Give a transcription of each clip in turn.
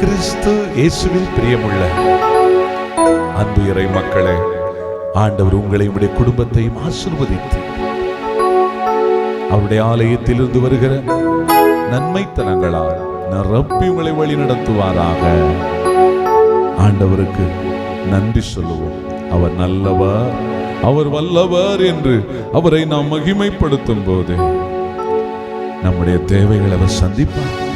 கிறிஸ்து இயேசுவில் பிரியமுள்ள அன்பு இறை மக்களே ஆண்டவர் உங்களை உடைய குடும்பத்தையும் ஆசிர்வதித்து அவருடைய ஆலயத்திலிருந்து வருகிற நன்மைத்தனங்களால் நிரப்பி உங்களை வழி நடத்துவாராக. ஆண்டவருக்கு நன்றி சொல்லுவோம். அவர் நல்லவர் அவர் வல்லவர் என்று அவரை நாம் மகிமைப்படுத்தும் போது நம்முடைய தேவைகளை அவர் சந்திப்பார்.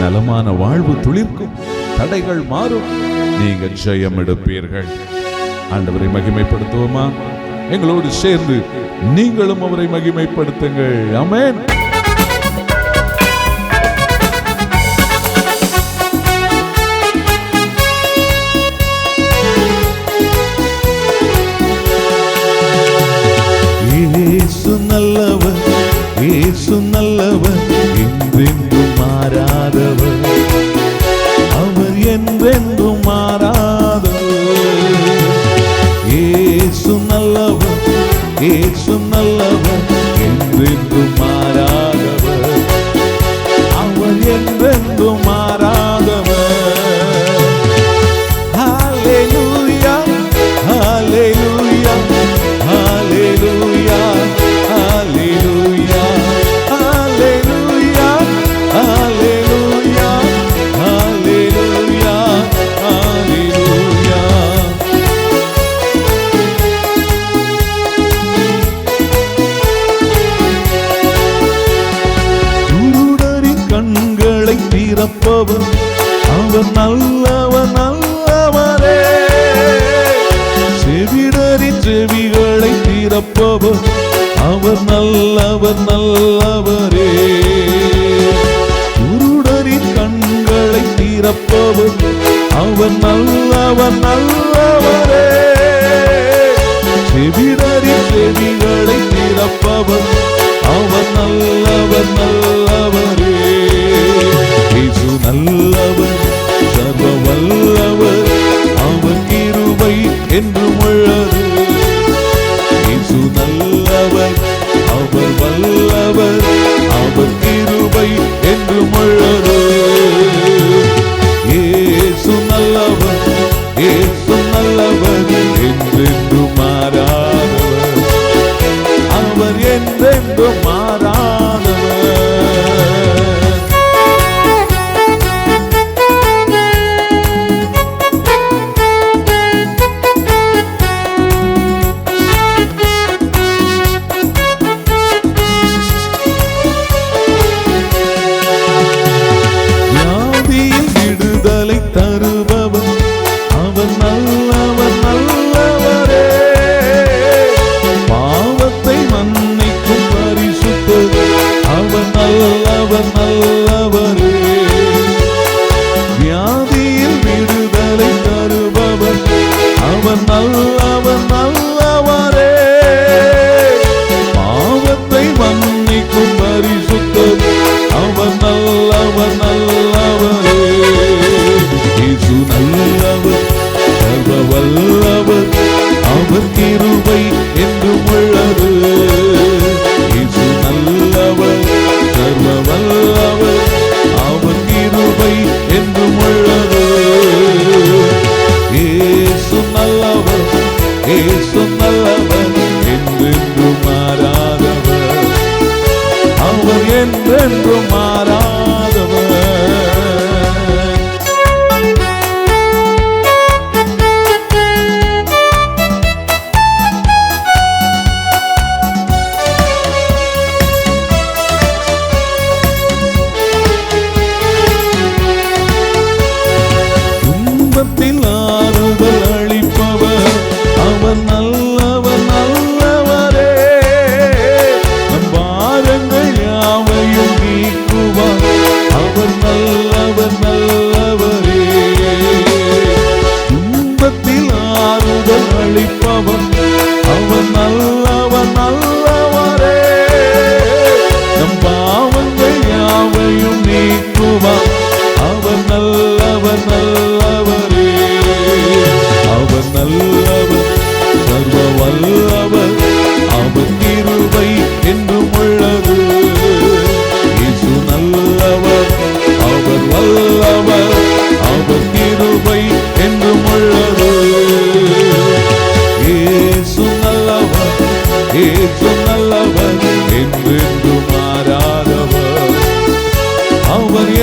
நலமான வாழ்வு துளிர்க்கும் தடைகள் மாறும். நீங்க ஜெயம் எடுப்பீர்கள். ஆண்டவரை மகிமைப்படுத்துவோமா? எங்களோடு சேர்ந்து நீங்களும் அவரை மகிமைப்படுத்துங்கள். அமேன் திறப்பவர் அவர் நல்லவர் நல்லவரே செவிடரின் செவிகளை திறப்பவர் அவர் நல்லவர் நல்லவரே. குருடரின் கண்களை திறப்பவர் அவர் நல்லவர் நல்லவரே. செவிடரின் செவிகளை திறப்பவர் அவர் நல்லவர் நல்ல ettim mara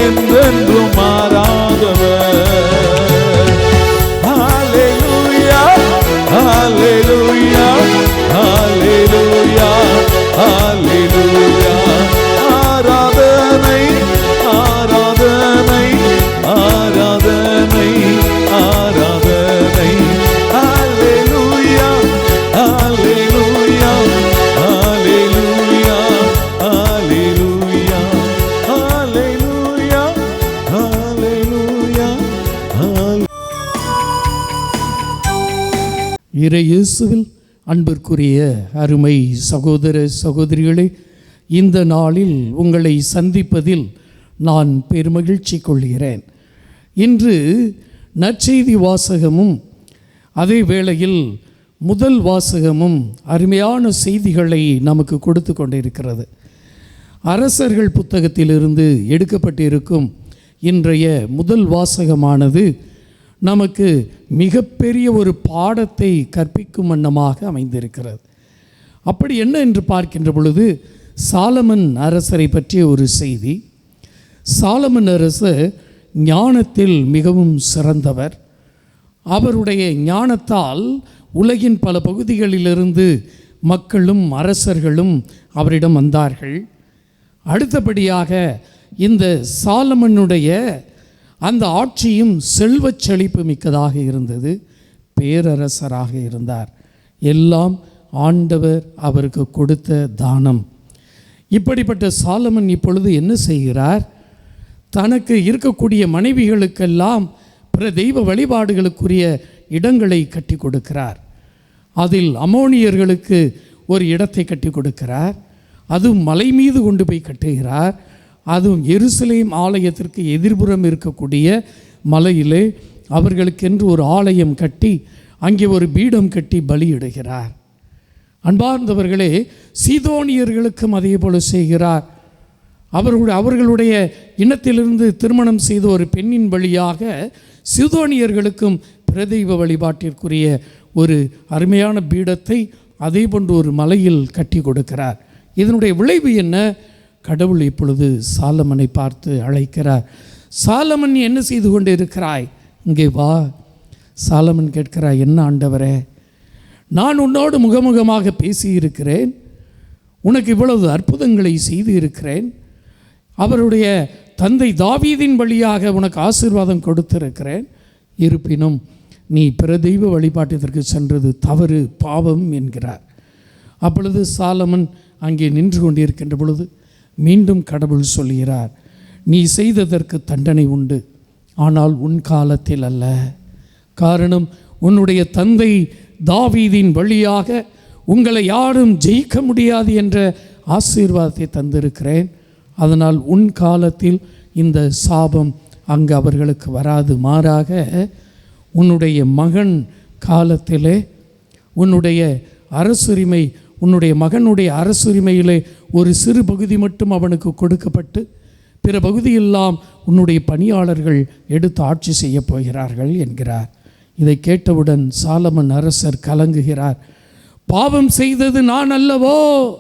remendando mal. இறை இயேசுவில் அன்பிற்குரிய அருமை சகோதர சகோதரிகளே இந்த நாளில் உங்களை சந்திப்பதில் நான் பெருமகிழ்ச்சி கொள்கிறேன். இன்று நற்செய்தி வாசகமும் அதே வேளையில் முதல் வாசகமும் அருமையான செய்திகளை நமக்கு கொடுத்து கொண்டிருக்கிறது. அரசர்கள் புத்தகத்திலிருந்து எடுக்கப்பட்டிருக்கும் இன்றைய முதல் வாசகமானது நமக்கு மிகப்பெரிய ஒரு பாடத்தை கற்பிக்கும் வண்ணமாக அமைந்திருக்கிறது. அப்படி என்ன என்று பார்க்கின்ற பொழுது சாலமன் அரசரை பற்றிய ஒரு செய்தி. சாலமன் அரசர் ஞானத்தில் மிகவும் சிறந்தவர். அவருடைய ஞானத்தால் உலகின் பல பகுதிகளிலிருந்து மக்களும் அரசர்களும் அவரிடம் வந்தார்கள். அடுத்தபடியாக இந்த சாலமனுடைய அந்த ஆட்சியும் செல்வச் செழிப்பு மிக்கதாக இருந்தது. பேரரசராக இருந்தார். எல்லாம் ஆண்டவர் அவருக்கு கொடுத்த தானம். இப்படிப்பட்ட சாலமன் இப்பொழுது என்ன செய்கிறார்? தனக்கு இருக்கக்கூடிய மனைவிகளுக்கெல்லாம் பிற தெய்வ வழிபாடுகளுக்குரிய இடங்களை கட்டி கொடுக்கிறார். அதில் அமோனியர்களுக்கு ஒரு இடத்தை கட்டி கொடுக்கிறார். அது மலை மீது கொண்டு போய் கட்டுகிறார். அதுவும் எருசலேம் ஆலயத்திற்கு எதிர்புறம் இருக்கக்கூடிய மலையிலே அவர்களுக்கென்று ஒரு ஆலயம் கட்டி அங்கே ஒரு பீடம் கட்டி பலியிடுகிறார். அன்பார்ந்தவர்களே சீதோனியர்களுக்கும் அதே போல செய்கிறார். அவர்களுடைய அவர்களுடைய இனத்திலிருந்து திருமணம் செய்த ஒரு பெண்ணின் வழியாக சிதோனியர்களுக்கும் பிரதெய்வ வழிபாட்டிற்குரிய ஒரு அருமையான பீடத்தை அதே போன்று ஒரு மலையில் கட்டி கொடுக்கிறார். இதனுடைய விளைவு என்ன? கடவுள் இப்பொழுது சாலமனை பார்த்து அழைக்கிறார். சாலமன் என்ன செய்து கொண்டு இருக்கிறாய் இங்கே வா. சாலமன் கேட்கிறாய் என்ன ஆண்டவரே நான் உன்னோடு முகமுகமாக பேசியிருக்கிறேன். உனக்கு இவ்வளவு அற்புதங்களை செய்து இருக்கிறேன் அவருடைய தந்தை தாவீதின் வழியாக உனக்கு ஆசீர்வாதம் கொடுத்திருக்கிறேன். இருப்பினும் நீ பிற தெய்வ வழிபாட்டிற்கு சென்றது தவறு பாவம் என்கிறார். அப்பொழுது சாலமன் அங்கே நின்று கொண்டிருக்கின்ற பொழுது மீண்டும் கடவுள் சொல்கிறார் நீ செய்ததற்கு தண்டனை உண்டு ஆனால் உன் காலத்தில் அல்ல. காரணம் உன்னுடைய தந்தை தாவீதின் வழியாக உங்களை யாரும் ஜெயிக்க முடியாது என்ற ஆசீர்வாதத்தை தந்திருக்கிறேன். அதனால் உன் காலத்தில் இந்த சாபம் அங்கு அவர்களுக்கு வராது. மாறாக உன்னுடைய மகன் காலத்திலே உன்னுடைய அரசுரிமை உன்னுடைய மகனுடைய அரசுரிமையிலே ஒரு சிறு பகுதி மட்டும் அவனுக்கு கொடுக்கப்பட்டு பிற பகுதியெல்லாம் உன்னுடைய பணியாளர்கள் எடுத்து ஆட்சி செய்யப் போகிறார்கள் என்கிறார். இதை கேட்டவுடன் சாலமன் அரசர் கலங்குகிறார். பாவம் செய்தது நான் அல்லவோ?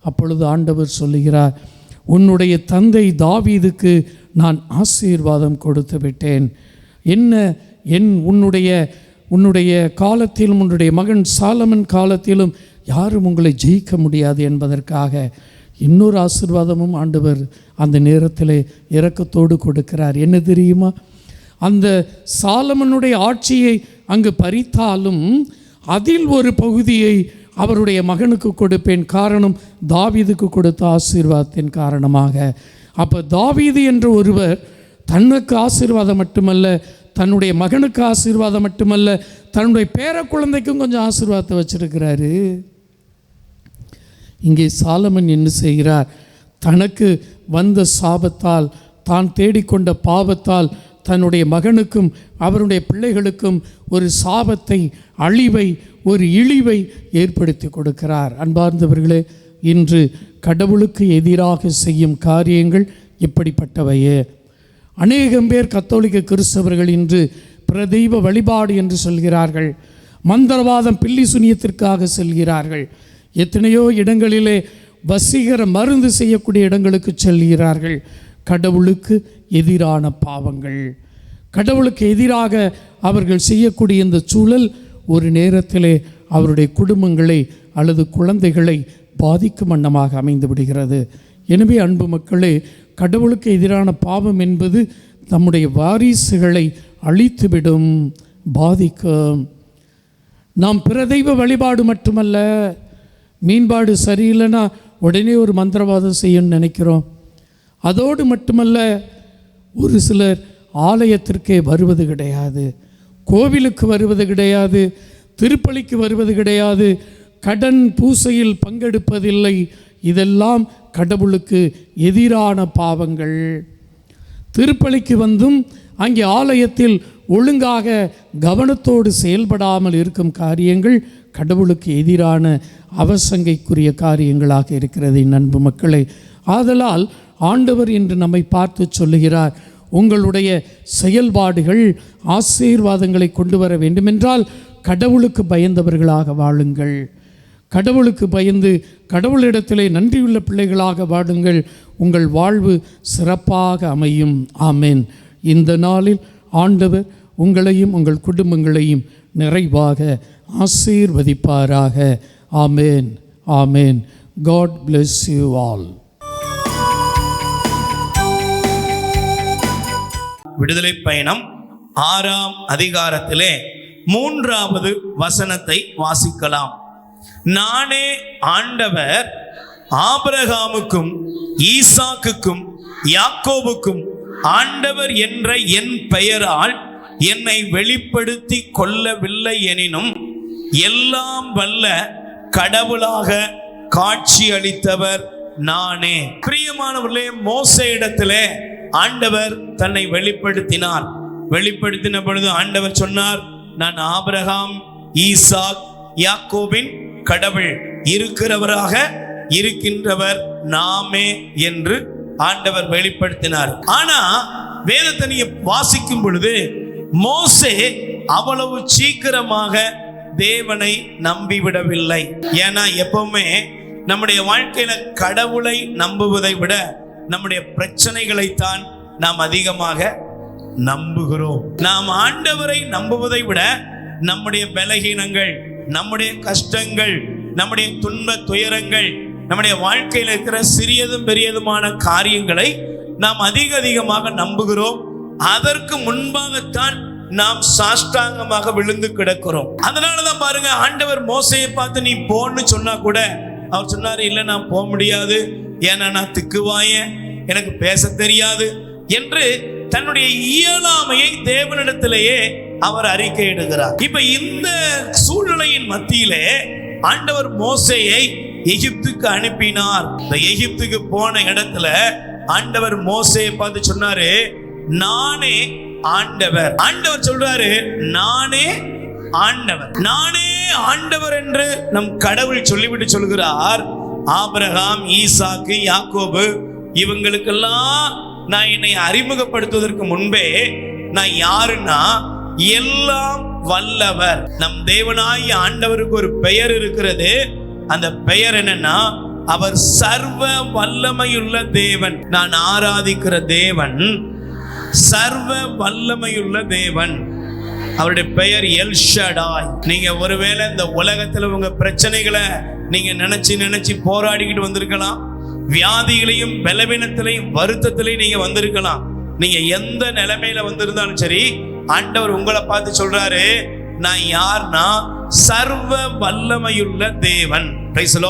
அப்பொழுது ஆண்டவர் சொல்லுகிறார் உன்னுடைய தந்தை தாவீதுக்கு நான் ஆசீர்வாதம் கொடுத்து விட்டேன். என்ன என் உன்னுடைய உன்னுடைய காலத்திலும் உன்னுடைய மகன் சாலமன் காலத்திலும் யாரும் உங்களை ஜெயிக்க முடியாது என்பதற்காக இன்னொரு ஆசீர்வாதமும் ஆண்டவர் அந்த நேரத்தில் இறக்கத்தோடு கொடுக்கிறார். என்ன தெரியுமா? அந்த சாலமனுடைய ஆட்சியை அங்கு பறித்தாலும் அதில் ஒரு பகுதியை அவருடைய மகனுக்கு கொடுப்பேன். காரணம் தாவீதுக்கு கொடுத்த ஆசீர்வாதத்தின் காரணமாக. அப்போ தாவீது என்ற ஒருவர் தன்னுக்கு ஆசீர்வாதம் மட்டுமல்ல தன்னுடைய மகனுக்கு ஆசீர்வாதம் மட்டுமல்ல தன்னுடைய பேர குழந்தைக்கும் கொஞ்சம் ஆசீர்வாதத்தை வச்சிருக்கிறாரு. இங்கே சாலமன் என்ன செய்கிறார்? தனக்கு வந்த சாபத்தால் தான் தேடிக்கொண்ட பாவத்தால் தன்னுடைய மகனுக்கும் அவருடைய பிள்ளைகளுக்கும் ஒரு சாபத்தை அழிவை ஒரு இழிவை ஏற்படுத்தி கொடுக்கிறார். அன்பார்ந்தவர்களே இன்று கடவுளுக்கு எதிராக செய்யும் காரியங்கள் இப்படிப்பட்டவையே அநேகம் பேர் கத்தோலிக்க கிறிஸ்தவர்கள் இன்று பிரதெய்வ வழிபாடு என்று சொல்கிறார்கள். மந்திரவாதம் பில்லி சுனியத்திற்காக செல்கிறார்கள். எத்தனையோ இடங்களிலே வசீகர மருந்து செய்யக்கூடிய இடங்களுக்கு செல்கிறார்கள். கடவுளுக்கு எதிரான பாவங்கள். கடவுளுக்கு எதிராக அவர்கள் செய்யக்கூடிய இந்த சூழல் ஒரு நேரத்திலே அவருடைய குடும்பங்களை அல்லது குழந்தைகளை பாதிக்கும் வண்ணமாக அமைந்து விடுகிறது. எனவே அன்பு மக்களே கடவுளுக்கு எதிரான பாவம் என்பது தம்முடைய வாரிசுகளை அழித்துவிடும் பாதிக்கும். நாம் பிரதெய்வ வழிபாடு மட்டுமல்ல மீன்பாடு சரியில்லைன்னா உடனே ஒரு மந்திரவாதம் செய்யணும்னு நினைக்கிறோம். அதோடு மட்டுமல்ல ஒரு சிலர் ஆலயத்திற்கே வருவது கிடையாது. கோவிலுக்கு வருவது கிடையாது. திருப்பலிக்கு வருவது கிடையாது. கடன் பூசையில் பங்கெடுப்பதில்லை. இதெல்லாம் கடவுளுக்கு எதிரான பாவங்கள். திருப்பலிக்கு வந்தும் அங்கே ஆலயத்தில் ஒழுங்காக கவனத்தோடு செயல்படாமல் இருக்கும் காரியங்கள் கடவுளுக்கு எதிரான அவசங்கைக்குரிய காரியங்களாக இருக்கிறது என் மக்களை மக்களே. ஆதலால் ஆண்டவர் இன்று நம்மை பார்த்து சொல்லுகிறார் உங்களுடைய செயல்பாடுகள் ஆசீர்வாதங்களை கொண்டு வர வேண்டுமென்றால் கடவுளுக்கு பயந்தவர்களாக வாழுங்கள். கடவுளுக்கு பயந்து கடவுளிடத்திலே நன்றியுள்ள பிள்ளைகளாக வாடுங்கள் உங்கள் வாழ்வு சிறப்பாக அமையும். ஆமென். இந்த நாளில் ஆண்டவர் உங்களையும் உங்கள் குடும்பங்களையும் நிறைவாக ஆசீர்வதிப்பாராக. Amen amen. God bless you all விடுதலை பயணம் ஆறாம் அதிகாரத்திலே மூன்றாவது வசனத்தை வாசிக்கலாம். நானே ஆண்டவர் ஆபரகாமுக்கும் ஈசாக்குக்கும் யாக்கோபுக்கும் ஆண்டவர் என்ற என் பெயரால் என்னை வெளிப்படுத்தி கொள்ளவில்லை எனினும் எல்லாம் வல்ல கடவுளாக காட்சி அளித்தவர் நானே. பிரியமானவர்களே மோச இடத்திலே ஆண்டவர் தன்னை வெளிப்படுத்தினார். வெளிப்படுத்தின பொழுது ஆண்டவர் சொன்னார் நான் ஆபிரகாம் ஈசாக் யாக்கோபின் கடவுள். இருக்கிறவராக இருக்கின்றவர் நாமே என்று ஆண்டவர் வெளிப்படுத்தினார். ஆனா வேதத்தை நீங்க வாசிக்கும் பொழுது மோசே அவ்வளவு சீக்கிரமாக தேவனை நம்பிவிடவில்லை. ஏன்னா எப்பவுமே நம்முடைய வாழ்க்கையில கடவுளை நம்புவதை விட நம்முடைய பிரச்சனைகளைத்தான் நாம் அதிகமாக நம்புகிறோம். நாம் ஆண்டவரை நம்புவதை விட நம்முடைய பலகீனங்கள் நம்முடைய கஷ்டங்கள் நம்முடைய துன்ப துயரங்கள் நம்முடைய வாழ்க்கையில் இருக்கிற சிறியதும் பெரியதுமான காரியங்களை நாம் அதிக அதிகமாக நம்புகிறோம். அதற்கு முன்பாகத்தான் நாம் சாஷ்டாங்கமாக விழுந்து கிடக்கிறோம். அதனாலதான் பாருங்க ஆண்டவர் மோசையை பார்த்து நீ போன்னு சொன்னா கூட அவர் சொன்னாரு இல்ல நான் போக முடியாது. ஏன்னா நான் திக்குவாயேன் எனக்கு பேச தெரியாது. என்று தன்னுடைய இயலாமையை தேவனிடத்திலேயே அவர் அறிக்கையிடுகிறார் இப்ப இந்த சூழ்நிலையின் மத்தியிலே ஆண்டவர் மோசையை எகிப்துக்கு அனுப்பினார். இந்த எகிப்துக்கு போன இடத்துல ஆண்டவர் மோசையை பார்த்து சொன்னாரு நானே ஆண்டவர். ஆண்டவர் சொல்றாரு நானே ஆண்டவர். நானே ஆண்டவர் என்று நம் கடவுள் சொல்லிவிட்டு சொல்கிறார். ஆபிரகாம் ஈசாக்கு யாக்கோபு இவங்களுக்கெல்லாம் நான் என்னை அறிமுகப்படுத்துவதற்கு முன்பே நான் யாருன்னா எல்லாம் வல்லவர். நம் தேவனாய் ஆண்டவருக்கு ஒரு பெயர் இருக்கிறது. அந்த பெயர் என்னன்னா அவர் சர்வ வல்லமையுள்ள தேவன். நான் ஆராதிக்கிற தேவன் சர்வ வல்லமையுள்ள தேவன். அவருடைய பெயர் எல் ஷடாய் நீங்க ஒருவேளை இந்த உலகத்துல உங்க பிரச்சனைகளை நீங்க நினைச்சு நினைச்சு போராடிக்கிட்டு வந்திருக்கலாம். வியாதிகளையும் பலவீனத்திலையும் வருத்தத்திலையும் நீங்க வந்திருக்கலாம். நீங்க எந்த நிலைமையில வந்திருந்தாலும் சரி ஆண்டவர் உங்களை பார்த்து சொல்றாரு நான் யார்னா சர்வ வல்லமையுள்ள தேவன். Praise.